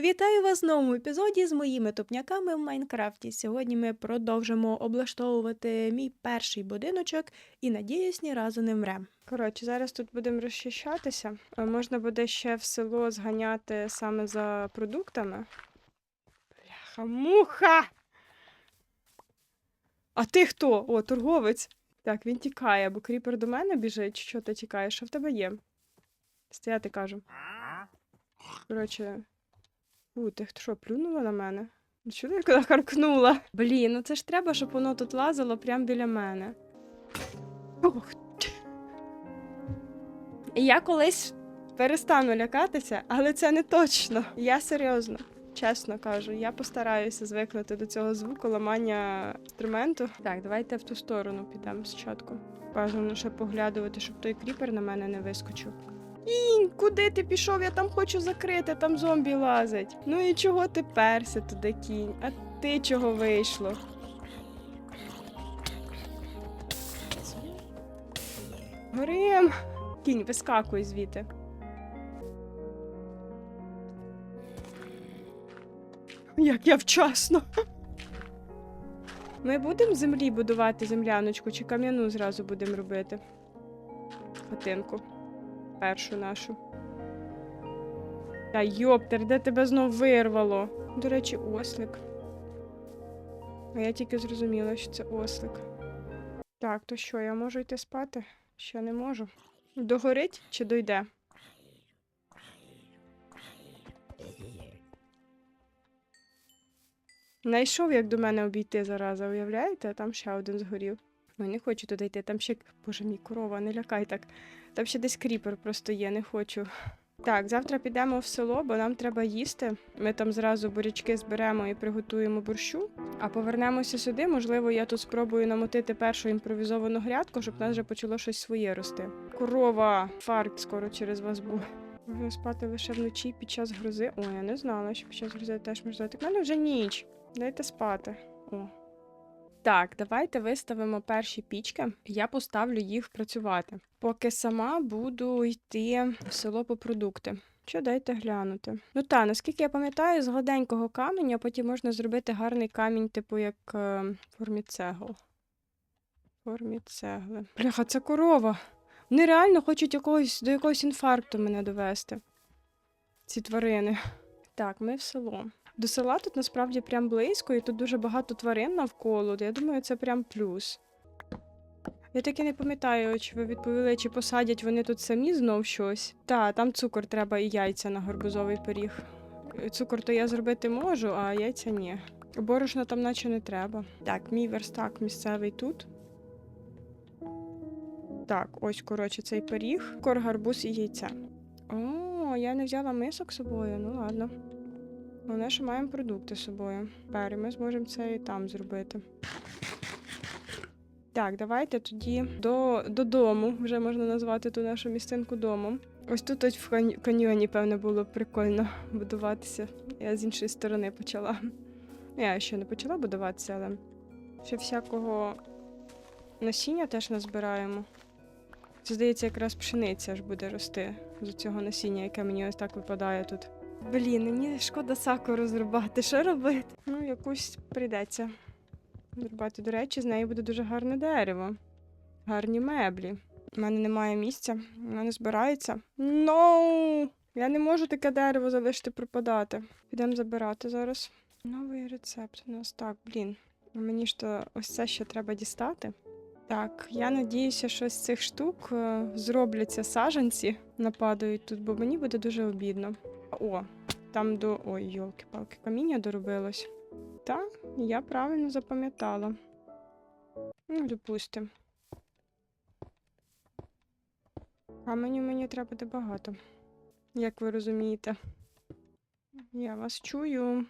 Вітаю вас в новому епізоді з моїми тупняками в Майнкрафті. Сьогодні ми продовжимо облаштовувати мій перший будиночок і надіюсь, ні разу не вмрем. Коротше, зараз тут будемо розчищатися. Е, Можна буде ще в село зганяти саме за продуктами. Бляха, муха! А ти хто? О, торговець. Так, він тікає, бо кріпер до мене біжить. Що ти тікаєш? Що в тебе є? Стояти кажу. Коротше, у, ти що, плюнула на мене? Ну, Чого я коли харкнула? Блін, ну це ж треба, щоб воно тут лазило прямо біля мене. Ох. Я колись перестану лякатися, але це не точно. Я серйозно, чесно кажу, я постараюся звикнути до цього звуку ламання інструменту. Так, давайте в ту сторону підемо спочатку. Бажано ще поглядувати, щоб той кріпер на мене не вискочив. Кінь, куди ти пішов? Я там хочу закрити, там зомбі лазить. Ну і чого ти перся туди, кінь? А ти чого вийшло? Горим! Кінь, вискакуй звідти. Як я вчасно. Ми будемо землі будувати земляночку чи кам'яну зразу будемо робити? Хатинку першу нашу. Та йоптер, де тебе знов вирвало? До речі, ослик. А я тільки зрозуміла, що це ослик. Так, то що, я можу йти спати? Ще не можу. Догорить чи дойде? Найшов, як до мене обійти зараза, уявляєте? Там ще один згорів. Ой, не хочу туди йти. Там ще. Боже мій корова, не лякай так. Там ще десь кріпер просто є, не хочу. Так, завтра підемо в село, бо нам треба їсти. Ми там зразу бурячки зберемо і приготуємо борщу. А повернемося сюди. Можливо, я тут спробую намотити першу імпровізовану грядку, щоб в нас вже почало щось своє рости. Корова, фарт скоро через вас буде. Можна спати лише вночі під час грози. Ой, я не знала, що під час грози теж можна. Так в мене вже ніч. Дайте спати. О, так, давайте виставимо перші пічки. Я поставлю їх працювати. Поки сама буду йти в село по продукти. Що дайте глянути? Ну та, наскільки я пам'ятаю, з гладенького каменя потім можна зробити гарний камінь, типу як е, формі цегл. Формі цегли. Бляха, це корова. Вони реально хочуть якогось, до якогось інфаркту мене довести. Ці тварини. Так, ми в село. До села тут насправді прям близько, і тут дуже багато тварин навколо. Я думаю, це прям плюс. Я таки не пам'ятаю, чи ви відповіли, чи посадять вони тут самі знов щось. Та, там цукор треба і яйця на гарбузовий пиріг. Цукор то я зробити можу, а яйця ні. Борошна там наче не треба. Так, мій верстак місцевий тут. Так, ось, коротше, цей пиріг, кор, гарбуз і яйця. О, я не взяла мисок з собою, ну ладно. Головне, що маємо продукти з собою. Тепер ми зможемо це і там зробити. Так, давайте тоді до, додому, вже можна назвати ту нашу місцинку домом. Ось тут ось в каньйоні, певно, було прикольно будуватися. Я з іншої сторони почала. Я ще не почала будуватися, але ще всякого насіння теж назбираємо. Це, здається, якраз пшениця ж буде рости з цього насіння, яке мені ось так випадає тут. Блін, мені шкода сакуру зрубати. Що робити? Ну, якусь прийдеться зрубати. До речі, з неї буде дуже гарне дерево. Гарні меблі. У мене немає місця, воно не збирається. No! Я не можу таке дерево залишити пропадати. Підемо забирати зараз. Новий рецепт у нас так, блін. Мені ж то ось це ще треба дістати. Так, я надіюся, що з цих штук е, зробляться саженці, нападають тут, бо мені буде дуже обідно. О, там до. Ой, йолки-палки, каміння доробилось. Так, я правильно запам'ятала. Ну, допустим. Каменю мені треба буде багато, як ви розумієте. Я вас чую.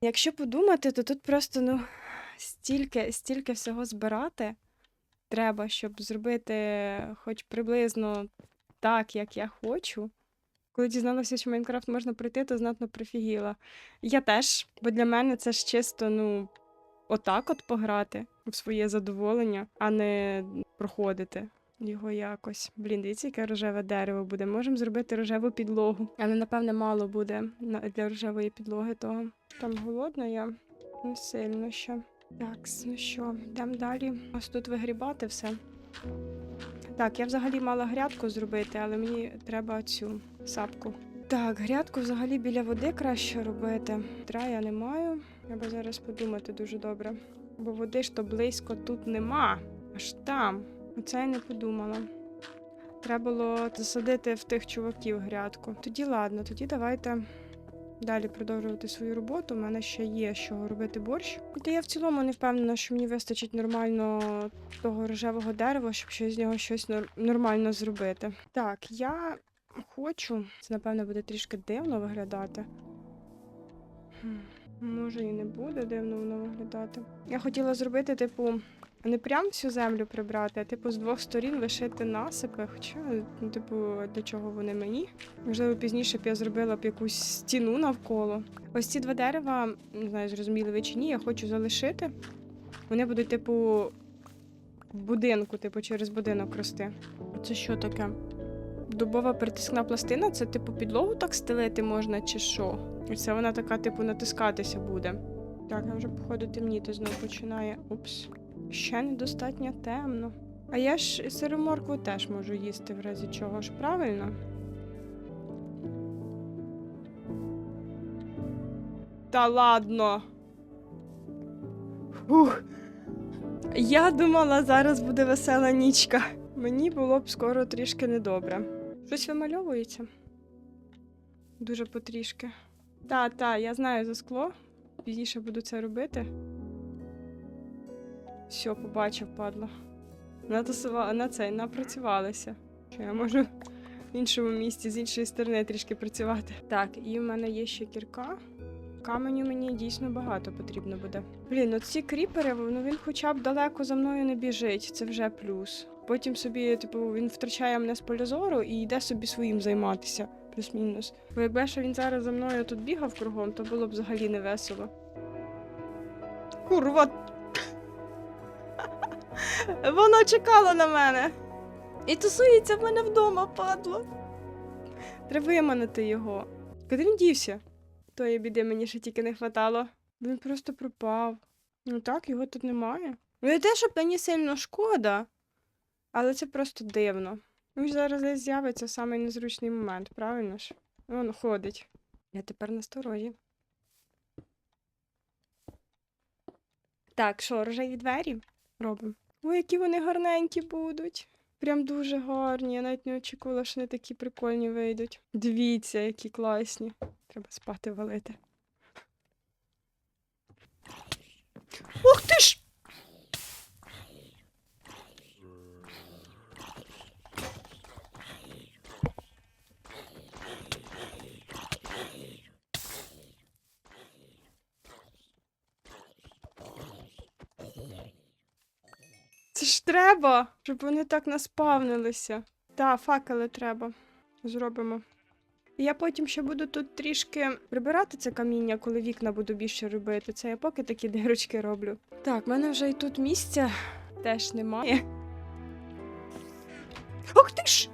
Якщо подумати, то тут просто, ну, стільки, стільки всього збирати треба, щоб зробити хоч приблизно так, як я хочу. Коли дізналася, що Майнкрафт можна пройти, то знатно прифігіла. Я теж, бо для мене це ж чисто, ну, отак от пограти в своє задоволення, а не проходити. його якось. Блін, дивіться, яке рожеве дерево буде. Можемо зробити рожеву підлогу. Але, напевне, мало буде для рожевої підлоги того. Там голодна я не сильно ще. Так, ну що, йдемо далі. Ось тут вигрібати все. Так, я взагалі мала грядку зробити, але мені треба цю сапку. Так, грядку взагалі біля води краще робити. Тра я не маю. Треба зараз подумати дуже добре. Бо води ж то близько тут нема. Аж там. Оце я не подумала. Треба було засадити в тих чуваків грядку. Тоді ладно, тоді давайте далі продовжувати свою роботу. У мене ще є чого робити борщ. Та я в цілому не впевнена, що мені вистачить нормально того рожевого дерева, щоб ще з нього щось нормально зробити. Так, я хочу. Це, напевно, буде трішки дивно виглядати. Може, і не буде дивно воно виглядати. Я хотіла зробити, типу, не прям всю землю прибрати, а типу з двох сторін лишити насипи. Хоча, ну, типу, для чого вони мені? Можливо, пізніше б я зробила б якусь стіну навколо. Ось ці два дерева, не знаю, зрозуміли ви чи ні, я хочу залишити. Вони будуть, типу, будинку, типу, через будинок рости. Це що таке? Дубова притискна пластина це, типу, підлогу так стелити можна, чи що? І це вона така, типу, натискатися буде. Так, я вже, походу, темніти знову починає. Упс. Ще недостатньо темно. А я ж сиру моркву теж можу їсти в разі чого ж, правильно? Та ладно. Ух. Я думала, зараз буде весела нічка. Мені було б скоро трішки недобре. Щось вимальовується. Дуже потрішки. Та, та, я знаю за скло. Пізніше буду це робити. Все, побачив, падло. Натасува... На цей напрацювалася. Що я можу в іншому місці, з іншої сторони трішки працювати. Так, і в мене є ще кірка. Каменю мені дійсно багато потрібно буде. Блін, от ці кріпери, ну він хоча б далеко за мною не біжить, це вже плюс. Потім собі, типу, він втрачає мене з поля зору і йде собі своїм займатися, плюс-мінус. Бо якби ще він зараз за мною тут бігав кругом, то було б взагалі не весело. Курва. Воно чекало на мене. І тусується в мене вдома, падло. Треба виманити його. Куди він дівся? Тої біди мені ще тільки не хватало. Він просто пропав. Ну так, його тут немає. Ну не те, щоб мені сильно шкода, але це просто дивно. Він зараз десь з'явиться самий незручний момент, правильно ж? Вон ходить. Я тепер на сторожі. Так, що, рожеві двері робимо? Ой, які вони гарненькі будуть. Прям дуже гарні. Я навіть не очікувала, що вони такі прикольні вийдуть. Дивіться, які класні. Треба спати валити. Ух ти ж! Це ж треба, щоб вони так наспавнилися. Та, факели треба. Зробимо. Я потім ще буду тут трішки прибирати це каміння, коли вікна буду більше робити. Це я поки такі дирочки роблю. Так, в мене вже і тут місця теж немає. Ох ти ж!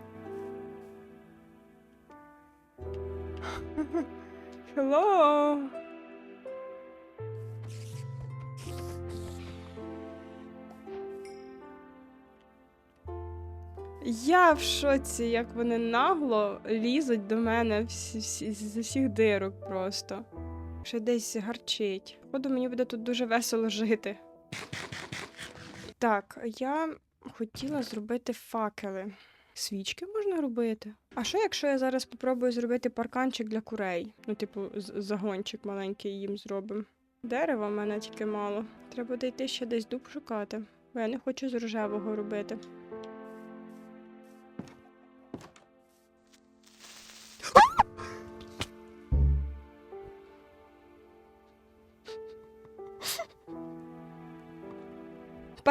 Hello! Я в шоці, як вони нагло лізуть до мене всі, всі, з усіх дирок просто. Ще десь гарчить. Походу, мені буде тут дуже весело жити. Так, я хотіла зробити факели. Свічки можна робити. А що, якщо я зараз попробую зробити парканчик для курей? Ну, типу, загончик маленький їм зробимо. Дерева в мене тільки мало. Треба буде ще десь дуб шукати. Бо я не хочу з рожевого робити.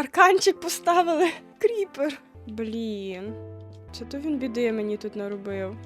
Парканчик поставили. Кріпер. Блін. Це то він біди мені тут наробив.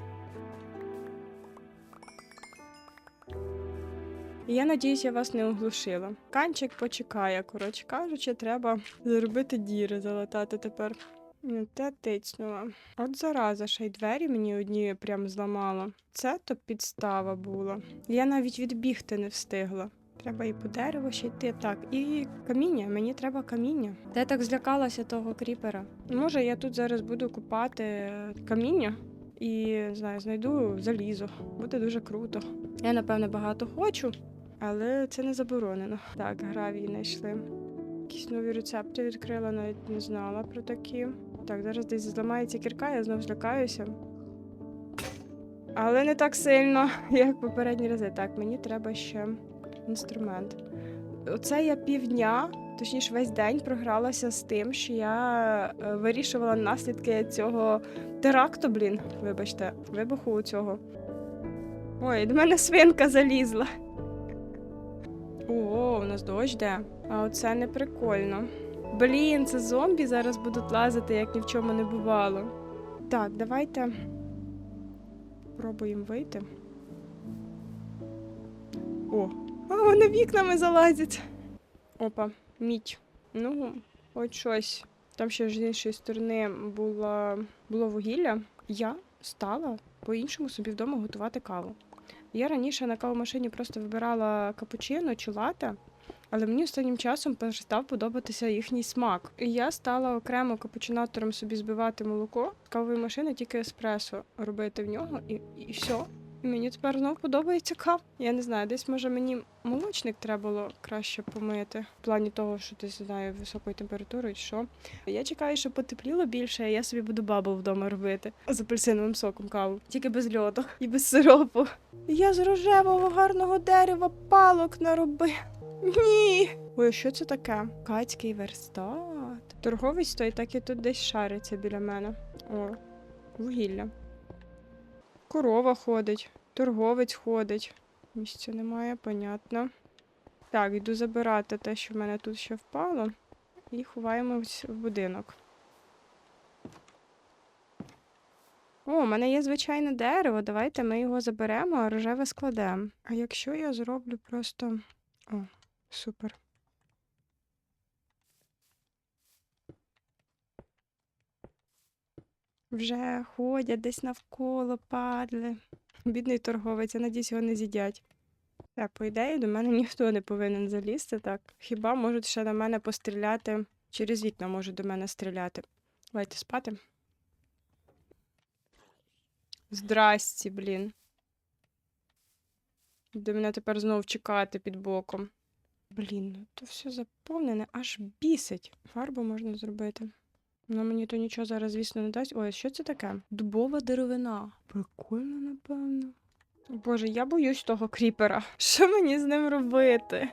Я надіюсь, я вас не оглушила. Канчик почекає, коротше кажучи, треба зробити діри, залатати тепер. Не те тицнула. От зараза, ще й двері мені одні прям зламала. Це то підстава була. Я навіть відбігти не встигла. Треба і по дереву ще йти. Так, і каміння. Мені треба каміння. Та я так злякалася того кріпера. Може, я тут зараз буду купати е, каміння і не знаю, знайду залізо. Буде дуже круто. Я, напевне, багато хочу, але це не заборонено. Так, гравій знайшли. Якісь нові рецепти відкрила, навіть не знала про такі. Так, зараз десь зламається кірка, я знов злякаюся. Але не так сильно, як попередні рази. Так, мені треба ще інструмент. Оце я півдня, точніше, весь день програлася з тим, що я е, вирішувала наслідки цього теракту, блін, вибачте, вибуху у цього. Ой, до мене свинка залізла. О, у нас дощ йде. А оце не прикольно. Блін, це зомбі зараз будуть лазити, як ні в чому не бувало. Так, давайте пробуємо вийти. О, а вони вікнами залазять. Опа, мідь. Ну, хоч щось. Там ще ж з іншої сторони було, було вугілля. Я стала по-іншому собі вдома готувати каву. Я раніше на кавомашині просто вибирала капучино чи лате, але мені останнім часом перестав подобатися їхній смак. І я стала окремо капучинатором собі збивати молоко з кавової машини, тільки еспресо робити в нього, і, і все. Мені тепер знов подобається кав. Я не знаю, десь може мені молочник треба було краще помити. В плані того, що ти знаю, високою температурою, що. Я чекаю, щоб потепліло більше, а я собі буду бабл вдома робити з апельсиновим соком каву, тільки без льоду і без сиропу. Я з рожевого гарного дерева палок наробив. Ні. Ой, що це таке? Кацький верстат. Торговець той так і тут десь шариться біля мене. О, вугілля. Корова ходить, торговець ходить. Місця немає, понятно. Так, йду забирати те, що в мене тут ще впало, і ховаємось в будинок. О, у мене є звичайне дерево. Давайте ми його заберемо, а рожеве складемо. А якщо я зроблю просто. О, супер. Вже ходять десь навколо падли. Бідний торговець, я надіюсь, його не з'їдять. Так, по ідеї, до мене ніхто не повинен залізти, так. Хіба можуть ще на мене постріляти? Через вікна можуть до мене стріляти. Давайте спати. Здрасті, блін. Де мене тепер знов чекати під боком. Блін, ну то все заповнене, аж бісить. Фарбу можна зробити. Ну, мені то нічого зараз, звісно, не дасть. Ой, що це таке? Дубова деревина. Прикольно, напевно. Боже, я боюсь того кріпера. Що мені з ним робити?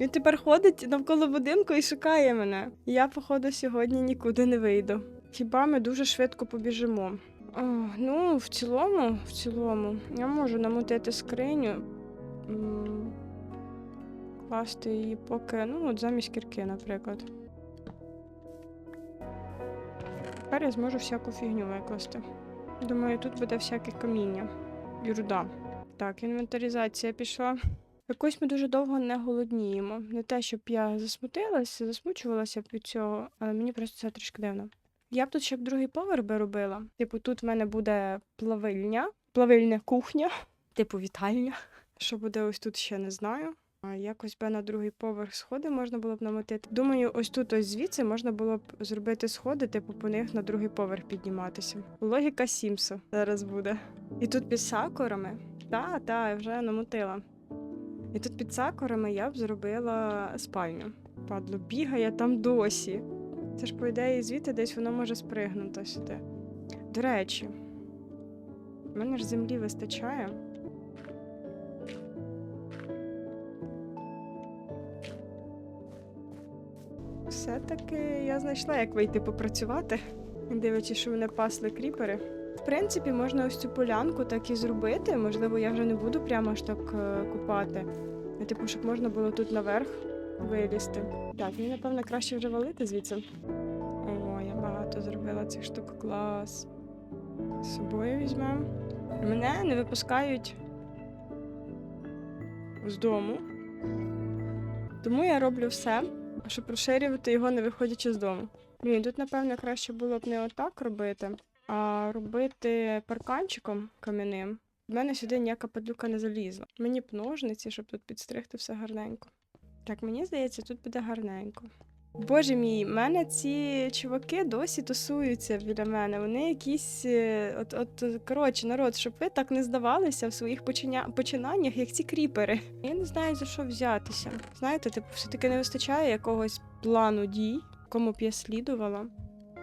Він тепер ходить навколо будинку і шукає мене. Я, походу, сьогодні нікуди не вийду. Хіба ми дуже швидко побіжимо? О, ну, в цілому, в цілому, я можу намотити скриню, класти її поки, ну, от замість кірки, наприклад. Тепер я зможу всяку фігню викласти. Думаю, тут буде всяке каміння і руда. Так, інвентаризація пішла. Якось ми дуже довго не голодніємо. Не те, щоб я засмутилася, засмучувалася від цього, але мені просто це трішки дивно. Я б тут ще б другий поверх би робила. Типу, тут в мене буде плавильня, плавильня кухня, типу вітальня. Що буде ось тут, ще не знаю. Якось би на другий поверх сходи можна було б намотити. Думаю, ось тут, ось звідси можна було б зробити сходи, типу по них на другий поверх підніматися. Логіка Сімса зараз буде. І тут під сакурами. Та, та, я вже намотила. І тут під сакурами я б зробила спальню. Падло, бігає там досі. Це ж, по ідеї, звідти десь воно може спригнути сюди. До речі, в мене ж землі вистачає. Все-таки я знайшла, як вийти попрацювати, дивлячись, що мене пасли кріпери. В принципі, можна ось цю полянку так і зробити. Можливо, я вже не буду прямо аж так е, купати. А, Типу, щоб можна було тут наверх вилізти. Так, мені, напевно, краще вже валити звідси. О, я багато зробила цих штук. Клас. З собою візьмемо. Мене не випускають з дому. Тому я роблю все, щоб розширювати його, не виходячи з дому. Блін, тут, напевно, краще було б не отак робити, а робити парканчиком кам'яним. В мене сюди ніяка падлюка не залізла. Мені б ножниці, щоб тут підстригти все гарненько. Так, мені здається, тут буде гарненько. Боже мій, мене ці чуваки досі тусуються біля мене. Вони якісь. е, От, от, коротше, народ, щоб ви так не здавалися в своїх починя... починаннях, як ці кріпери. Я не знаю за що взятися. Знаєте, типу, все-таки не вистачає якогось плану дій, кому б я слідувала.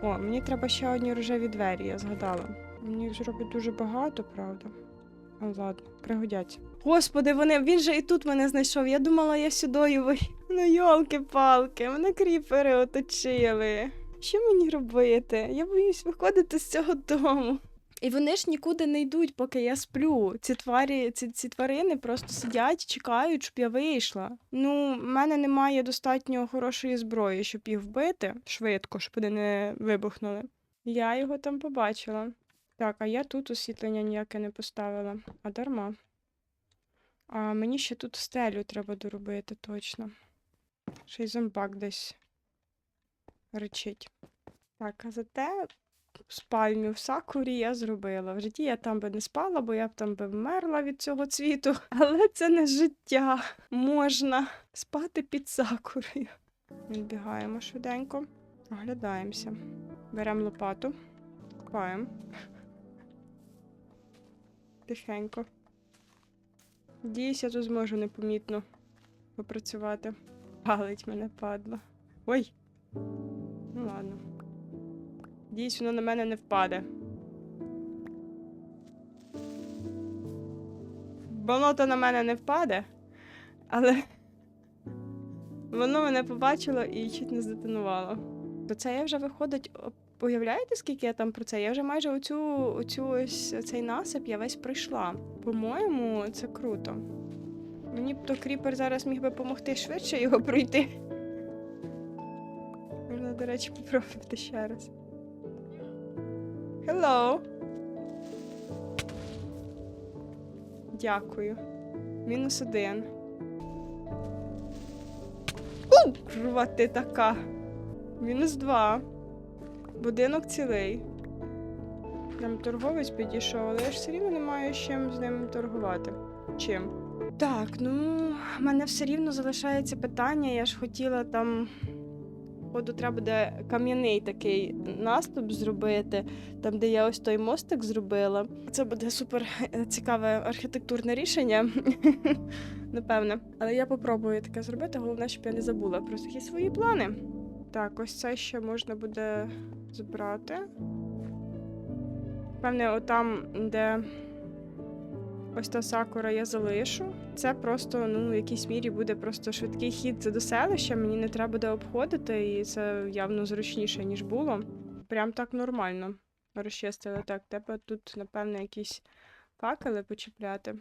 О, мені треба ще одні рожеві двері, я згадала. Мені їх зробить дуже багато, правда. А ладно, пригодяться. Господи, вони, він же і тут мене знайшов. Я думала, я сюди. Ну, йолки-палки, мене кріпери оточили. Що мені робити? Я боюсь виходити з цього дому. І вони ж нікуди не йдуть, поки я сплю. Ці тварі, ці, ці тварини просто сидять, чекають, щоб я вийшла. Ну, в мене немає достатньо хорошої зброї, щоб їх вбити швидко, щоб вони не вибухнули. Я його там побачила. Так, а я тут освітлення ніяке не поставила, а дарма. А мені ще тут стелю треба доробити, точно. Ще й зомбак десь речить. Так, а зате спальню в сакурі я зробила. В житті я там би не спала, бо я б там би вмерла від цього цвіту. Але це не життя. Можна спати під сакурою. Відбігаємо швиденько, оглядаємося. Беремо лопату, копаємо. Тихенько. Надіюсь, я тут зможу непомітно попрацювати. Палить мене падла. Ой. Ну ладно. Надіюсь, воно на мене не впаде. Воно то на мене не впаде, але воно мене побачило і чуть не здетонувало. То це я вже виходить. Уявляєте, скільки я там про це? Я вже майже оцю, оцю ось цей насип я весь пройшла. По-моєму, це круто. Мені б то кріпер зараз міг би допомогти швидше його пройти. Можна, до речі, попробувати ще раз. Hello. Дякую. Мінус один. У, Курва, ти така. Мінус два. Будинок цілий. Нам торговець підійшов, але я ж все рівно не маю з чим з ним торгувати. Чим? Так, ну, в мене все рівно залишається питання. Я ж хотіла там. Походу, треба буде кам'яний такий наступ зробити, там, де я ось той мостик зробила. Це буде супер е, цікаве архітектурне рішення, напевне. Але я попробую таке зробити. Головне, щоб я не забула про такі свої плани. Так, ось це ще можна буде збрати. Певне, отам, де ось та сакура я залишу. Це просто, ну, в якійсь мірі буде просто швидкий хід до селища. Мені не треба буде обходити, і це явно зручніше, ніж було. Прям так нормально розчистили. Так, треба тут, напевно, якісь факели почіпляти.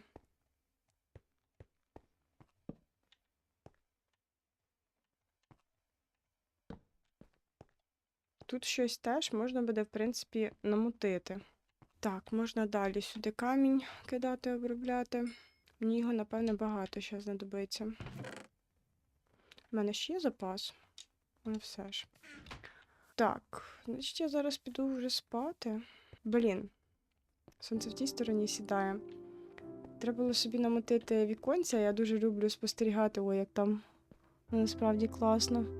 Тут щось теж можна буде, в принципі, намутити. Так, можна далі сюди камінь кидати, обробляти. Мені його, напевне, багато ще знадобиться. У мене ще є запас. Ну, все ж. Так, значить, я зараз піду вже спати. Блін, сонце в тій стороні сідає. Треба було собі намотити віконця. Я дуже люблю спостерігати, ой, як там насправді класно.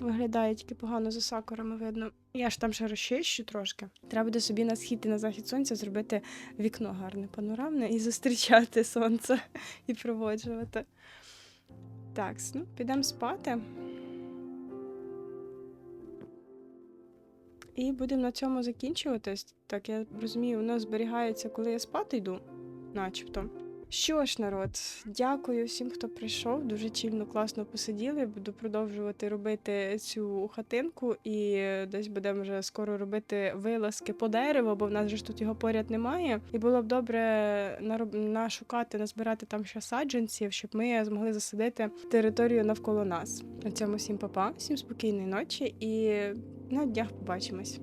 Виглядає тільки погано за сакурами видно. Я ж там ще розчищу трошки. Треба буде собі на схід і на захід сонця зробити вікно гарне, панорамне і зустрічати сонце і проводжувати. Так, ну, підемо спати. І будемо на цьому закінчуватись. Так, я розумію, воно зберігається, коли я спати йду, начебто. Що ж, народ, дякую всім, хто прийшов. Дуже чільно, класно посиділи. Буду продовжувати робити цю хатинку, і десь будемо вже скоро робити вилазки по дереву, бо в нас же ж тут його поряд немає. І було б добре нашукати, назбирати там ще саджанців, щоб ми змогли засадити територію навколо нас. На цьому всім папа, всім спокійної ночі і на днях побачимось.